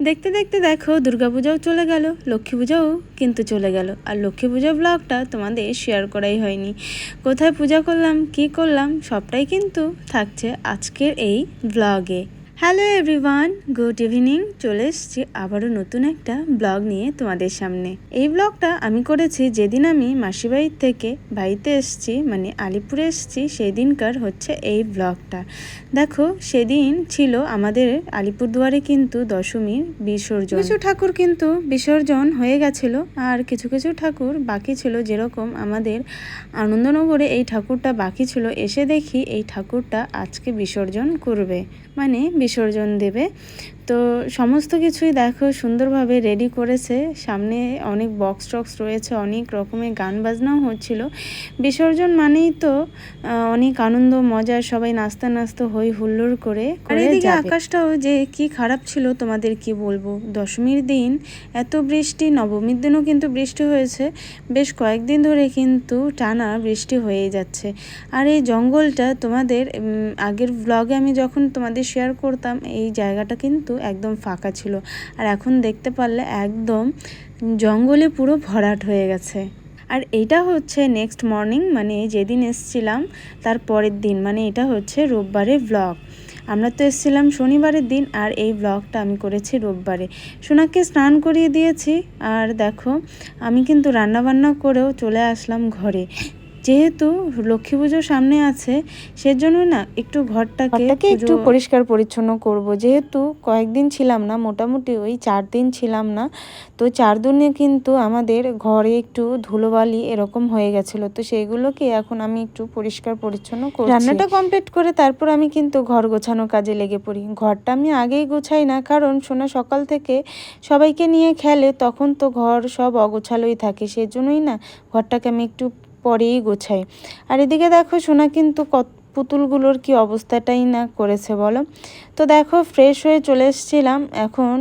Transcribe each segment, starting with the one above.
দেখতে দেখতে দেখো, দুর্গাপূজাও চলে গেল লক্ষ্মী পূজাও কিন্তু চলে গেল। আর লক্ষ্মী পূজা ব্লগটা তোমাদের শেয়ার করাই হয়নি। কোথায় পূজা করলাম, কি করলাম, সবটাই কিন্তু থাকছে আজকের এই ব্লগে হ্যালো এভরিওয়ান গুড ইভিনিং চলে এসেছি আবারও নতুন একটা ব্লগ নিয়ে তোমাদের সামনে। এই ব্লগটা আমি করেছি যেদিন আমি মাসিবাড়ির থেকে বাড়িতে এসেছি মানে আলিপুরে এসেছি সেই দিনকার হচ্ছে এই ব্লগটা দেখো, সেদিন ছিল আমাদের আলিপুরদুয়ারে কিন্তু দশমীর বিসর্জন। কিছু ঠাকুর কিন্তু বিসর্জন হয়ে গেছিল, আর কিছু কিছু ঠাকুর বাকি ছিল। যেরকম আমাদের আনন্দনগরে এই ঠাকুরটা বাকি ছিল, এসে দেখি এই ঠাকুরটা আজকে বিসর্জন করবে। মানে বিসর্জন দেবে। তো সমস্ত কিছুই দেখো সুন্দরভাবে রেডি করেছে। সামনে অনেক বক্স টক্স রয়েছে অনেক রকমের গান বাজনাও হচ্ছিল। বিসর্জন মানেই তো অনেক আনন্দ মজা সবাই নাস্তা নাস্তা হই হুল্লোড় করে এদিকে আকাশটাও যে কি খারাপ ছিল তোমাদের কি বলব? দশমীর দিন এত বৃষ্টি নবমীর দিনও কিন্তু বৃষ্টি হয়েছে। বেশ কয়েকদিন ধরে কিন্তু টানা বৃষ্টি হয়েই যাচ্ছে। আর এই জঙ্গলটা তোমাদের আগের ব্লগে আমি যখন তোমাদের শেয়ার করতাম এই জায়গাটা কিন্তু একদম ফাঁকা ছিল। আর এখন দেখতে পারলে একদম জঙ্গলে পুরো ভরাট হয়ে গেছে। আর এটা হচ্ছে নেক্সট মর্নিং মানে যেদিন এসছিলাম, তার পরের দিন মানে এটা হচ্ছে রোববারের ব্লগ আমরা তো এসেছিলাম শনিবারের দিন, আর এই ব্লগটা আমি করেছি রোববারে। সোনাকে স্নান করিয়ে দিয়েছি, আর দেখো, আমি কিন্তু রান্নাবান্না করেও চলে আসলাম ঘরে। যেহেতু লক্ষ্মী পুজো সামনে আছে সেজন্য না একটু ঘরটাকে একটু পরিষ্কার পরিচ্ছন্ন করব। যেহেতু কয়েকদিন ছিলাম না মোটামুটি ওই চার দিন ছিলাম না তো চার দিনে কিন্তু আমাদের ঘরে একটু ধুলোবালি এরকম হয়ে গেছিল। তো সেইগুলোকে এখন আমি একটু পরিষ্কার পরিচ্ছন্ন করছি। রান্নাটা কমপ্লিট করে তারপর আমি কিন্তু ঘর গোছানো কাজে লেগে পড়ি। ঘরটা আমি আগেই গোছাই না কারণ সোনা সকাল থেকে সবাইকে নিয়ে খেলে তখন তো ঘর সব অগোছালোই থাকে। সেজন্যই না ঘরটাকে আমি একটু পরেই গোছায়। আর এদিকে দেখো সোনা কিন্তু কত পুতুলগুলোর কি অবস্থাটাই না করেছে বলো? তো দেখো ফ্রেশ হয়ে চলে এসেছিলাম। এখন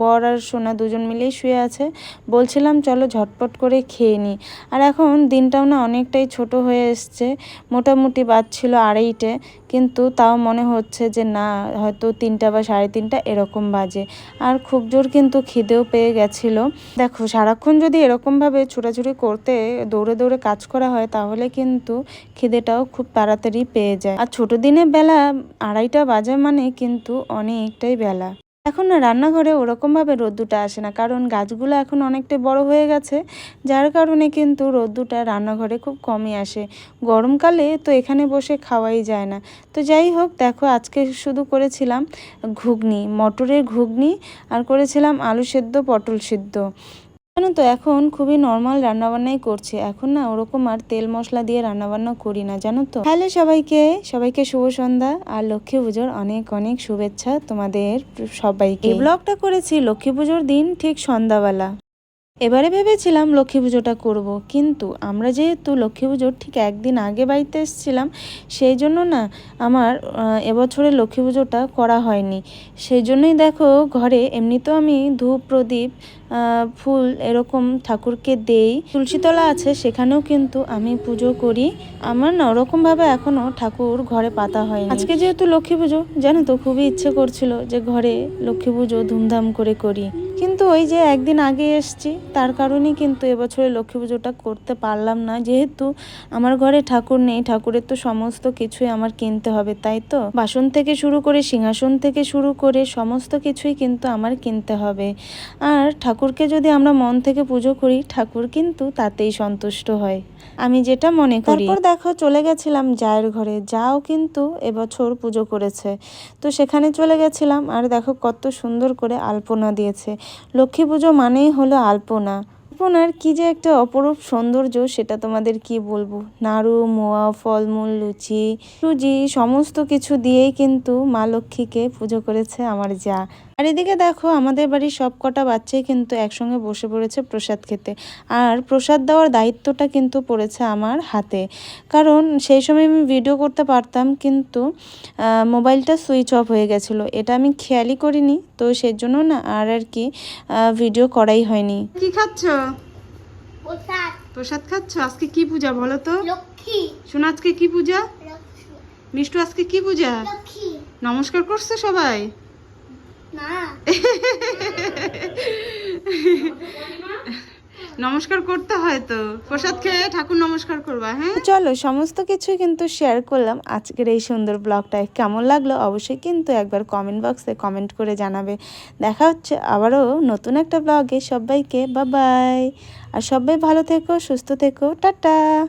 বর আর সোনা দুজন মিলেই শুয়ে আছে। বলছিলাম, চলো ঝটপট করে খেয়ে নিই আর এখন দিনটাও না অনেকটাই ছোট হয়ে এসছে। মোটামুটি বাজছিল আড়াইটে। কিন্তু তাও মনে হচ্ছে যে, না, হয়তো তিনটা বা সাড়ে তিনটা এরকম বাজে। আর খুব জোর কিন্তু খিদেও পেয়ে গেছিল। দেখো, সারাক্ষণ যদি এরকমভাবে ছোটাছুটি করতে দৌড়ে দৌড়ে কাজ করা হয়, তাহলে কিন্তু খিদেটাও খুব তাড়াতাড়ি পেয়ে যায়। আর ছোট দিনের বেলা আড়াইটা বাজে মানে কিন্তু অনেকটাই বেলা। এখন না রান্নাঘরে ওরকমভাবে রোদ্দুটা আসে না, কারণ গাছগুলো এখন অনেকটাই বড় হয়ে গেছে, যার কারণে কিন্তু রোদ্দুটা রান্নাঘরে খুব কমই আসে। গরমকালে তো এখানে বসে খাওয়াই যায় না। তো যাই হোক, দেখো আজকে শুধু করেছিলাম ঘুগনি, মটরের ঘুগনি আর করেছিলাম আলু সেদ্ধ, পটল সিদ্ধ। জানো তো, এখন খুবই নর্মাল রান্নাবান্নাই করছে। এখন না ওরকম আর তেল মশলা দিয়ে রান্নাবান্না করি না, জানো তো। হ্যালো সবাইকে সবাইকে শুভ সন্ধ্যা আর লক্ষ্মী পুজোর অনেক অনেক শুভেচ্ছা তোমাদের সবাইকে। ব্লগটা করেছি লক্ষ্মী পুজোর দিন ঠিক সন্ধ্যাবেলা। এবারে ভেবেছিলাম লক্ষ্মী পুজোটা করব, কিন্তু আমরা যেহেতু লক্ষ্মী পুজোর ঠিক একদিন আগে বাড়িতে এসেছিলাম, সেই জন্য না আমার এবছরে লক্ষ্মী পুজোটা করা হয়নি। সেই জন্যই দেখো ঘরে এমনিতেও আমি ধূপ, প্রদীপ ফুল এরকম ঠাকুরকে দেই। তুলসীতলা আছে, সেখানেও কিন্তু আমি পুজো করি। আমার না ওরকমভাবে এখনও ঠাকুর ঘরে পাতা হয়নি। আজকে যেহেতু লক্ষ্মী পুজো, জানো তো, খুবই ইচ্ছে করছিল যে ঘরে লক্ষ্মী পুজো ধুমধাম করে করি। কিন্তু ওই যে একদিন আগে এসছি, তার কারণেই কিন্তু এবছরে লক্ষ্মী পুজোটা করতে পারলাম না। যেহেতু আমার ঘরে ঠাকুর নেই, ঠাকুরের তো সমস্ত কিছুই আমার কিনতে হবে, তাই তো? বাসন থেকে শুরু করে সিংহাসন থেকে শুরু করে সমস্ত কিছুই কিন্তু আমার কিনতে হবে। আর ঠাকুরকে যদি আমরা মন থেকে পুজো করি, ঠাকুর কিন্তু তাতেই সন্তুষ্ট হয়। আমি যেটা মনে করি তারপর দেখো, চলে গেছিলাম জায়ের ঘরে। যাও কিন্তু এবছর পুজো করেছে। তো সেখানে চলে গেছিলাম। আর দেখো কত সুন্দর করে আলপনা দিয়েছে। লক্ষ্মী পুজো মানেই হলো আলপনা। আলপনার কি যে একটা অপরূপ সৌন্দর্য সেটা তোমাদের কি বলব? নাড়ু, মোয়া, ফলমূল, লুচি, সুজি, সমস্ত কিছু দিয়েই কিন্তু মা লক্ষ্মীকে পুজো করেছে আমার যা। আর এদিকে দেখো আমাদের বাড়ির সব কটা বাচ্চাই কিন্তু একসঙ্গে বসে পড়েছে প্রসাদ খেতে। আর প্রসাদ দেওয়ার দায়িত্বটা কিন্তু পড়েছে আমার হাতে। কারণ সেই সময় আমি ভিডিও করতে পারতাম কিন্তু মোবাইলটা সুইচ অফ হয়ে গেছিল। এটা আমি খেয়ালই করিনি তো সেজন্য না আর আর কি ভিডিও করাই হয়নি। কি খাচ্ছ? প্রসাদ। প্রসাদ খাচ্ছ? আজকে কি পূজা বলো তো? লক্ষ্মী। শোনো আজকে কি পূজা? লক্ষ্মী। মিষ্টু আজকে কি পূজা? নমস্কার করছে সবাই? নমস্কার করতে হয় তো। প্রসাদ খেয়ে ঠাকুর নমস্কার করবা হ্যাঁ? চলো সমস্ত কিছুই কিন্তু শেয়ার করলাম। আজকের এই সুন্দর ব্লগটা কেমন লাগল অবশ্যই কিন্তু একবার কমেন্ট বক্সে কমেন্ট করে জানাবে। দেখা হচ্ছে আবারও নতুন একটা ব্লগে সবাইকে বাবাই আর সবাই ভালো থেকো সুস্থ থেকো। টাটা!